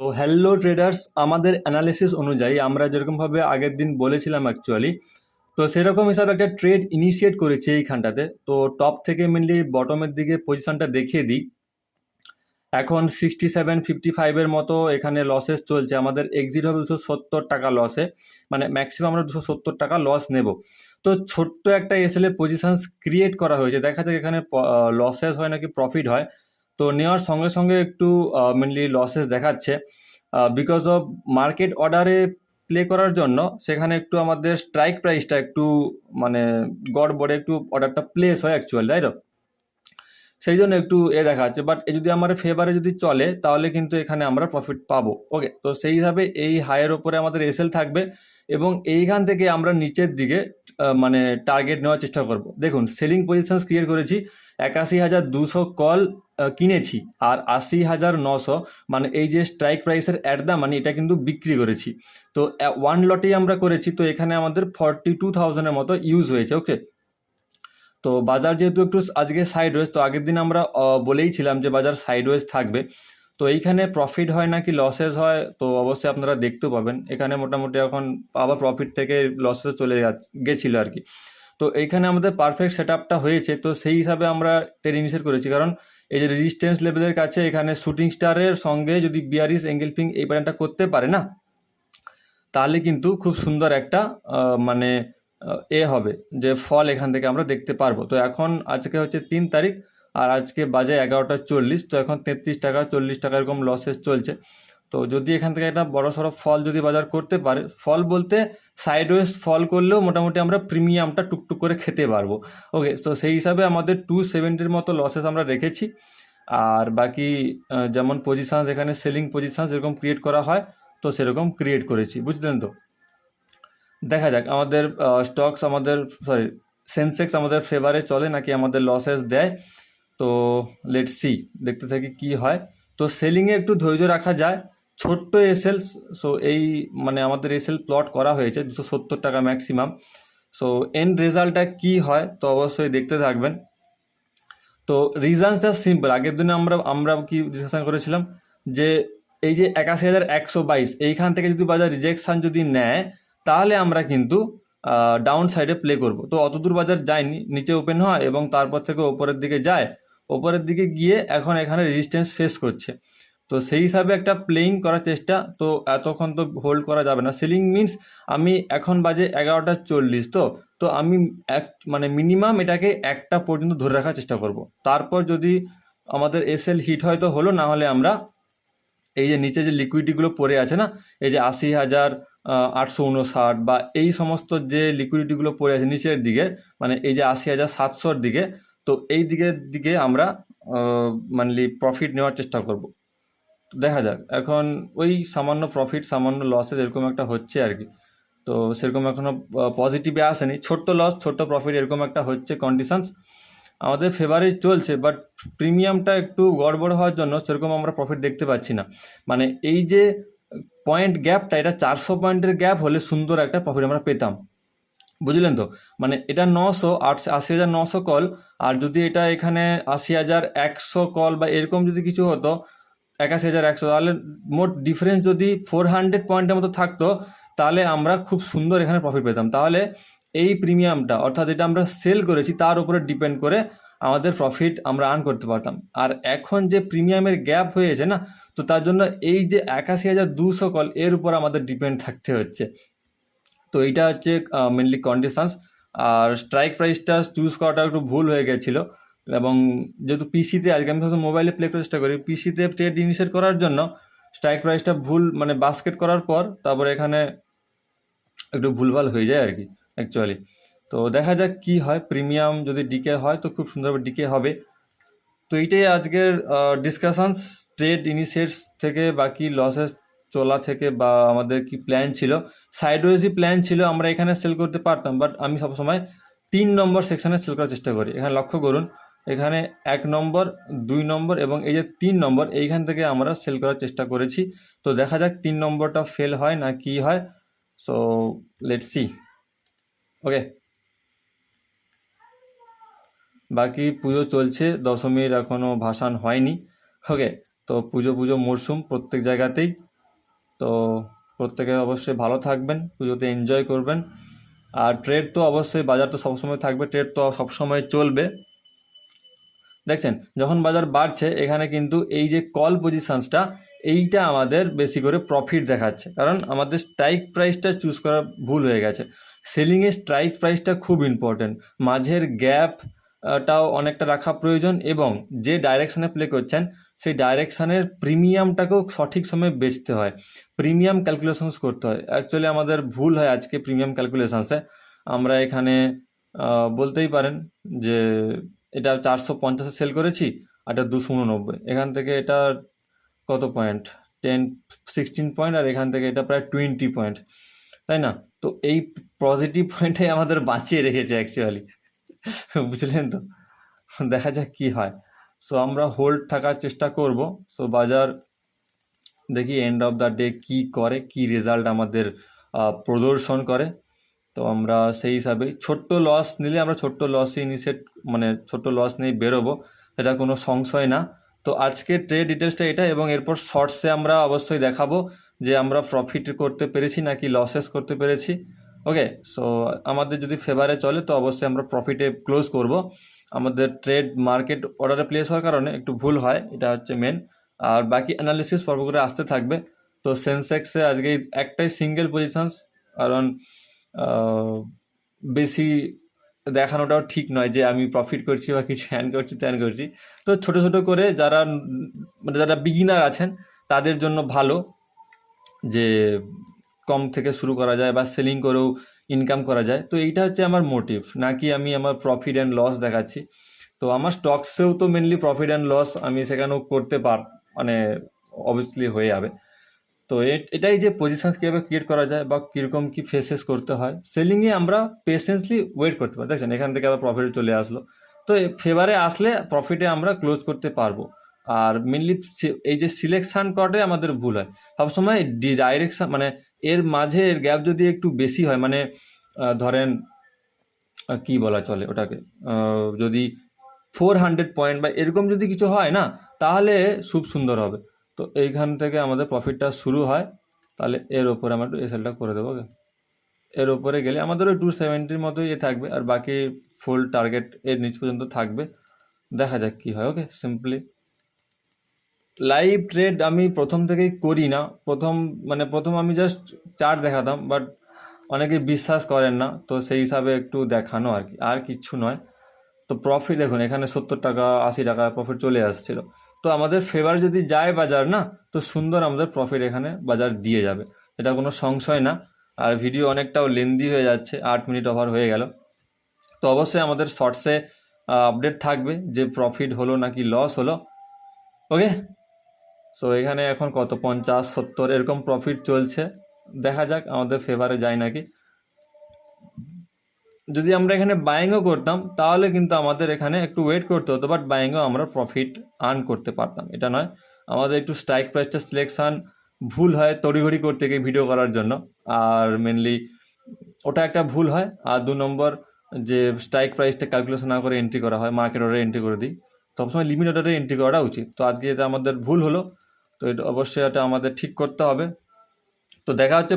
তো hello traders আমাদের analysis অনুযায়ী আমরা যেরকমভাবে আগের দিন বলেছিলাম অ্যাকচুয়ালি তো সেরকম হিসাবে একটা ট্রেড ইনিশিয়েট করেছি এইখানটাতে। তো টপ থেকে মেনলি বটমের দিকে পজিশনটা দেখিয়ে দিই। এখন সিক্সটি সেভেন ফিফটি ফাইভের মতো এখানে লসেস চলছে। আমাদের এক্সিট হবে দুশো সত্তর টাকা লসে মানে ম্যাক্সিমাম আমরা দুশো সত্তর টাকা লস নেব। তো ছোট্ট একটা এসএলএ পজিশনস ক্রিয়েট করা হয়েছে। দেখা যাক এখানে লসেস হয় নাকি প্রফিট হয়। তো নেওয়ার সঙ্গে সঙ্গে একটু মেনলি লসেস দেখাচ্ছে। বিকজ অফ মার্কেট অর্ডারে প্লে করার জন্য সেখানে একটু আমাদের স্ট্রাইক প্রাইসটা একটু মানে গড়বড়ে একটু অর্ডারটা প্লেস হয় অ্যাকচুয়াল তাই তো? সেই জন্য একটু এ দেখা দেখাচ্ছে। বাট এ যদি আমার ফেভারে যদি চলে, তাহলে কিন্তু এখানে আমরা প্রফিট পাবো। ওকে তো সেই হিসাবে এই হাইয়ের ওপরে আমাদের এসএল থাকবে এবং এইখান থেকে আমরা নিচের দিকে মানে টার্গেট নেওয়ার চেষ্টা করব। দেখুন সেলিং পজিশনস ক্রিয়েট করেছি। একাশি হাজার দুশো কল কিনেছি। আর আশি হাজার নশো মানে এই যে স্ট্রাইক প্রাইসের অ্যাট দ্য মানে এটা কিন্তু বিক্রি করেছি। তো ওয়ান লটেই আমরা করেছি, তো এখানে আমাদের ফর্টি টু থাউজেন্ডের মতো ইউজ হয়েছে ওকে তো বাজার যেহেতু একটু আজকে সাইডওয়েজ তো আগের দিন আমরা বলেইছিলাম যে বাজার সাইডওয়েজ থাকবে। তো এইখানে প্রফিট হয় নাকি লসেস হয়, তো অবশ্যই আপনারা দেখতেও পাবেন। এখানে মোটামুটি এখন আবার প্রফিট থেকে লসেস চলে গেছিল আর কি। তো এইখানে আমাদের পারফেক্ট সেট আপটা হয়েছে। তো সেই হিসাবে আমরা ট্রেড ইনিশিয়েট করেছি। কারণ এই যে রেজিস্ট্যান্স লেভেলের কাছে এখানে শুটিং স্টারের সঙ্গে যদি বিয়ারিস এঙ্গেলফিং এই প্যাটার্নটা করতে পারে না, তাহলে কিন্তু খুব সুন্দর একটা মানে এ হবে যে ফল এখান থেকে আমরা দেখতে পারব। তো এখন আজকে হচ্ছে তিন তারিখ, আর আজকে বাজে এগারোটা চল্লিশ। তো এখন তেত্রিশ টাকা, চল্লিশ টাকা এরকম লসেস চলছে। তো যদি এখান থেকে একটা বড় সড়ো ফল যদি বাজার করতে পারে, ফল বলতে সাইডওয়েজ ফল করলেও মোটামুটি আমরা প্রিমিয়ামটা টুকটুক করে খেতে পারব। ওকে তো সেই হিসাবে আমাদের টু সেভেন্টির মতো লসেস আমরা রেখেছি। আর বাকি যেমন পজিশানস এখানে সেলিং পজিশানস যেরকম ক্রিয়েট করা হয়, তো সেরকম ক্রিয়েট করেছি, বুঝলেন তো? দেখা যাক, আমাদের স্টকস আমাদের সরি সেন্সেক্স আমাদের ফেভারে চলে নাকি আমাদের লসেস দেয়? তো লেট সি দেখতে থাকি কি হয়। তো সেলিংয়ে একটু ধৈর্য রাখা যায় ছোট্ট এসএল সো এই মানে আমাদের এসএল প্লট করা হয়েছে দুশো সত্তর টাকা ম্যাক্সিমাম সো এন্ড রেজাল্টটা কি হয় তো অবশ্যই দেখতে থাকবেন। তো রিজনসটা সিম্পল আগের দিনে আমরা আমরা কি ডিসকাশন করেছিলাম যে এই যে একাশি হাজার একশো বাইশ, এইখান থেকে যদি বাজার রিজেকশান যদি নেয়, তাহলে আমরা কিন্তু ডাউন সাইডে প্লে করব। তো অতদূর বাজার যায়নি, নিচে ওপেন হয় এবং তারপর থেকে ওপরের দিকে যায়, ওপরের দিকে গিয়ে এখন এখানে রেজিস্ট্যান্স ফেস করছে। তো সেই হিসাবে একটা প্লেইং করার চেষ্টা। তো এতক্ষণ তো হোল্ড করা যাবে না। সেলিং মিন্স আমি এখন বাজে এগারোটা চল্লিশ, তো? তো আমি এক মানে মিনিমাম এটাকে একটা পর্যন্ত ধরে রাখার চেষ্টা করব। তারপর যদি আমাদের এসএল হিট হয়তো হলো, না হলে আমরা এই যে নিচে যে লিকুইডিটিগুলো পড়ে আছে না, এই যে আশি হাজার আটশো উনষাট বা এই সমস্ত যে লিকুইডিটিগুলো পড়ে আছে নিচের দিকে মানে এই যে আশি হাজার সাতশোর দিকে, তো এই দিকের দিকে আমরা মানলি প্রফিট নেওয়ার চেষ্টা করব। দেখা যাক। এখন ওই সামান্য প্রফিট সামান্য লসের এরকম একটা হচ্ছে আর কি। তো সেরকম এখনও পজিটিভে আসেনি। ছোট্ট লস ছোট্ট প্রফিট এরকম একটা হচ্ছে কন্ডিশনস আমাদের ফেভারে চলছে বাট প্রিমিয়ামটা একটু গড়বড় হওয়ার জন্য সেরকম আমরা প্রফিট দেখতে পাচ্ছি না। মানে এই যে পয়েন্ট গ্যাপটা এটা চারশো পয়েন্টের গ্যাপ হলে সুন্দর একটা প্রফিট আমরা পেতাম। বুঝলেন তো? মানে এটা নশো, আট, আশি হাজার নশো কল আর যদি এটা এখানে আশি হাজার একশো কল বা এরকম যদি কিছু হতো একাশি হাজার একশো। তাহলে মোট ডিফারেন্স যদি ফোর হান্ড্রেড পয়েন্টের মতো থাকতো, তাহলে আমরা খুব সুন্দর এখানে প্রফিট পেতাম। তাহলে এই প্রিমিয়ামটা অর্থাৎ যেটা আমরা সেল করেছি, তার উপরে ডিপেন্ড করে আমাদের প্রফিট আমরা আর্ন করতে পারতাম। আর এখন যে প্রিমিয়ামের গ্যাপ হয়েছে না, তো তার জন্য এই যে একাশি হাজার দুশো কল এর উপর আমাদের ডিপেন্ড থাকতে হচ্ছে। তো এইটা হচ্ছে মেনলি কন্ডিশনস আর স্ট্রাইক প্রাইসটা চুজ করাটা একটু ভুল হয়ে গেছিল। এবং যেহেতু পিসিতে আজকে আমি সবসময় মোবাইলে প্লে করার চেষ্টা করি পিসিতে ট্রেড ইনিশিয়েট করার জন্য স্ট্রাইক প্রাইসটা ভুল মানে বাস্কেট করার পর তারপরে এখানে একটু ভুলভাল হয়ে যায় আর কি অ্যাকচুয়ালি তো দেখা যাক কি হয় প্রিমিয়াম যদি ডিকে হয় তো খুব সুন্দরভাবে ডিকে হবে। তো এইটাই আজকের ডিসকাশনস ট্রেড ইনিশিয়েটস থেকে বাকি লসেস চলা থেকে বা আমাদের কি প্ল্যান ছিল। সাইডওয়েজই প্ল্যান ছিল, আমরা এখানে সেল করতে পারতাম বাট আমি সবসময় তিন নম্বর সেকশনে সেল করার চেষ্টা করি। এখানে লক্ষ্য করুন এখানে এক নম্বর, দুই নম্বর এবং এই যে তিন নম্বর, এইখান থেকে আমরা সেল করার চেষ্টা করেছি। তো দেখা যাক তিন নম্বরটা ফেল হয় না কি হয়। সো লেট সি ওকে বাকি পুজো চলছে, দশমীর এখনও ভাসান হয়নি। ওকে তো পুজো পুজো মরশুম প্রত্যেক জায়গাতেই। তো প্রত্যেকে অবশ্যই ভালো থাকবেন, পুজোতে এনজয় করবেন। আর ট্রেড তো অবশ্যই, বাজার তো সবসময় থাকবে ট্রেড তো সবসময় চলবে। দেখছেন, যখন বাজার বাড়ছে, এখানে কিন্তু এই যে কল পজিশনসটা এইটা আমাদের বেশি করে প্রফিট দেখাচ্ছে। কারণ আমাদের স্ট্রাইক প্রাইসটা চুজ করা ভুল হয়ে গেছে। সেলিংয়ে স্ট্রাইক প্রাইসটা খুব ইম্পর্টেন্ট মাঝের গ্যাপটাও অনেকটা রাখা প্রয়োজন এবং যে ডাইরেকশানে প্লে করছেন, সেই ডাইরেকশানের প্রিমিয়ামটাকেও সঠিক সময়ে বেচতে হয়। প্রিমিয়াম ক্যালকুলেশনস করতে হয়। অ্যাকচুয়ালি আমাদের ভুল হয় আজকে প্রিমিয়াম ক্যালকুলেশনসে আমরা এখানে বলতেই পারেন যে এটা চারশো পঞ্চাশে সেল করেছি, আর এটা দুশো উননব্বই। এখান থেকে এটা কত পয়েন্ট টেন সিক্সটিন পয়েন্ট আর এখান থেকে এটা প্রায় টোয়েন্টি পয়েন্ট তাই না? তো এই পজিটিভ পয়েন্টটাই আমাদের বাঁচিয়ে রেখেছে অ্যাকচুয়ালি বুঝলেন তো? দেখা যাক কি হয়। সো আমরা হোল্ড থাকার চেষ্টা করব। সো বাজার দেখি এন্ড অফ দ্য ডে কি করে, কি রেজাল্ট আমাদের প্রদর্শন করে। তো আমরা সেই হিসাবে ছোট্ট লস নিলে আমরা ছোট্ট লসই ইনিশিয়েট মানে ছোট্ট লস নিয়ে বেরোবো এটা কোনো সংশয় না। তো আজকে ট্রেড ডিটেলসটা এটা এবং এরপর শর্টসে আমরা অবশ্যই দেখাবো যে আমরা প্রফিট করতে পেরেছি নাকি লসেস করতে পেরেছি। ওকে সো আমাদের যদি ফেভারে চলে তো অবশ্যই আমরা প্রফিটে ক্লোজ করব। আমাদের ট্রেড মার্কেট অর্ডারে প্লেস হওয়ার কারণে একটু ভুল হয়, এটা হচ্ছে মেন আর বাকি অ্যানালিসিস পর্ব করে আসতে থাকবে। তো সেন্সেক্সে আজকে একটাই সিঙ্গেল পজিশনস কারণ বেশি দেখানোটাও ঠিক নয় যে আমি প্রফিট করছি বা কিছু হ্যান করছি, ত্যান করছি। তো ছোট ছোট করে যারা মানে যারা বিগিনার আছেন, তাদের জন্য ভালো যে কম থেকে শুরু করা যায় বা সেলিং করেও ইনকাম করা যায়। তো এইটা হচ্ছে আমার মোটিভ নাকি আমি আমার প্রফিট অ্যান্ড লস দেখাচ্ছি। তো আমার স্টকসেও তো মেনলি প্রফিট অ্যান্ড লস আমি সেখানেও করতে পার মানে অবভিয়াসলি হয়ে যাবে। তো এটাই যে পজিশনস কীভাবে ক্রিয়েট করা যায় বা কীরকম কী ফেসেস করতে হয় সেলিংয়ে আমরা পেশেন্সলি ওয়েট করতে পারি। দেখছেন, এখান থেকে আবার প্রফিটে চলে আসলো। তো ফেভারে আসলে প্রফিটে আমরা ক্লোজ করতে পারব। আর মেনলি এই যে সিলেকশান করাটাই আমাদের ভুল হয়। সবসময় ডাইরেকশান মানে এর মাঝে এর গ্যাপ যদি একটু বেশি হয় মানে ধরেন কি বলা চলে ওটাকে? যদি ফোর হান্ড্রেড পয়েন্ট বা এরকম যদি কিছু হয় না, তাহলে খুব সুন্দর হবে। তো এইখান থেকে আমাদের প্রফিটটা শুরু হয়, তাহলে এর ওপরে আমরা একটু এসএলটা করে দেবো এর ওপরে গেলে আমাদের ওই টু সেভেন্টির মতোই এ থাকবে, আর বাকি ফুল টার্গেট এর নিচ পর্যন্ত থাকবে। দেখা যাক কী হয় ওকে সিম্পলি লাইভ ট্রেড আমি প্রথম থেকেই করি না। প্রথম মানে প্রথম আমি জাস্ট চার্ট দেখাতাম বাট অনেকে বিশ্বাস করেন না, তো সেই হিসাবে একটু দেখানো আর কি, আর কিচ্ছু নয়। তো প্রফিট দেখুন, এখানে সত্তর টাকা, আশি টাকা প্রফিট চলে আসছিল। তো আমাদের ফেভার যদি যায় বাজার, না? তো সুন্দর আমাদের প্রফিট এখানে বাজার দিয়ে যাবে। এটা কোনো সংশয় না। আর ভিডিও অনেকটাও লেন্দি হয়ে যাচ্ছে, আট মিনিট ওভার হয়ে গেল। তো অবশ্যই আমাদের শর্টসে আপডেট থাকবে যে প্রফিট হলো নাকি লস হলো। ওকে সো এখানে এখন কত? পঞ্চাশ, সত্তর, এরকম প্রফিট চলছে। দেখা যাক আমাদের ফেভারে যায় নাকি। যদি আমরা এখানে বাইংও করতাম, তাহলে কিন্তু আমাদের এখানে একটু ওয়েট করতে হতো বাট বাইংও আমরা প্রফিট আর্ন করতে পারতাম। এটা নয়, আমাদের একটু স্ট্রাইক প্রাইসটা সিলেকশান ভুল হয় তড়িঘড়ি করতে গিয়ে ভিডিও করার জন্য। আর মেনলি ওটা একটা ভুল হয়। আর দু নম্বর, যে স্ট্রাইক প্রাইসটা ক্যালকুলেশন না করে এন্ট্রি করা হয় মার্কেট অর্ডারে এন্ট্রি করে দিই সবসময় লিমিট অর্ডারে এন্ট্রি করা উচিত। তো আজকে এটা আমাদের ভুল হলো, তো এটা অবশ্যই এটা আমাদের ঠিক করতে হবে। তো দেখা হচ্ছে